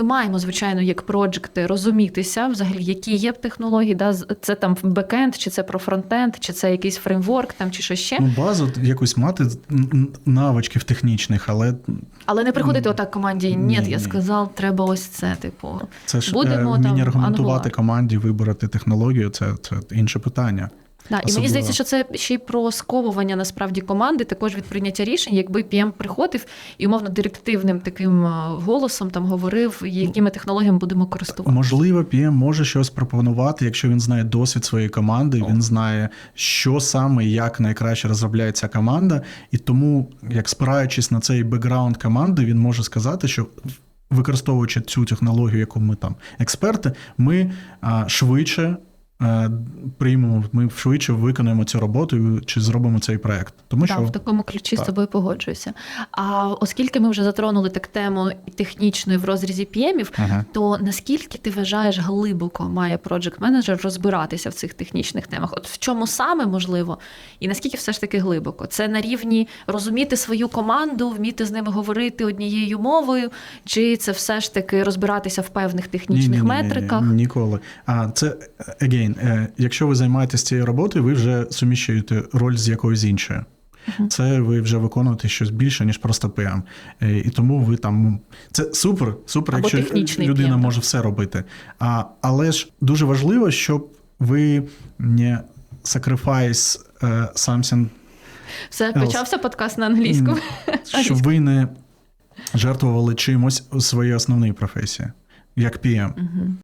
Ми маємо, звичайно, як проджекти розумітися, взагалі, які є технології, да, це там бекенд, чи це про фронтенд, чи це якийсь фреймворк, там, чи що ще. Ну, базу якусь мати навичків технічних, але Але не приходити отак команді, ні, Ні, я сказав, треба ось це, типу. це ж Будемо е, там аргументувати ангувати. команді, вибрати технологію це, це інше питання. Да, і мені здається, що це ще й про сковування насправді команди, також від прийняття рішень, якби PM приходив і умовно директивним таким е, голосом там говорив, якими технологіями будемо користуватися. Можливо, PM може щось пропонувати, якщо він знає досвід своєї команди, він знає, що саме і як найкраще розробляється команда, і тому, як спираючись на цей бекграунд команди, він може сказати, що. Використовуючи цю технологію, яку ми там експерти, ми а, швидше приймемо, ми швидше виконаємо цю роботу чи зробимо цей проект. Тому Так, що в такому ключі Так. з тобою погоджуюся. А оскільки ми вже затронули так тему технічної в розрізі п'ємів, Ага. то наскільки ти вважаєш глибоко має проджект менеджер розбиратися в цих технічних темах? От в чому саме можливо, і наскільки все ж таки глибоко? Це на рівні розуміти свою команду, вміти з ними говорити однією мовою, чи це все ж таки розбиратися в певних технічних Ні-ні-ні-ні, метриках? Ніколи. А це again, е, якщо ви займаєтесь цією роботою, ви вже суміщуєте роль з якоюсь іншою. Це ви вже виконуєте щось більше, ніж просто PM. Е, І тому ви там. Це супер, супер, Або якщо людина PM, може все робити. А, але ж дуже важливо, щоб ви не sacrifice е, something, Все, else. почався подкаст на англійському. щоб ви не жертвували чимось у своїй основній професії, як PM. Мгм.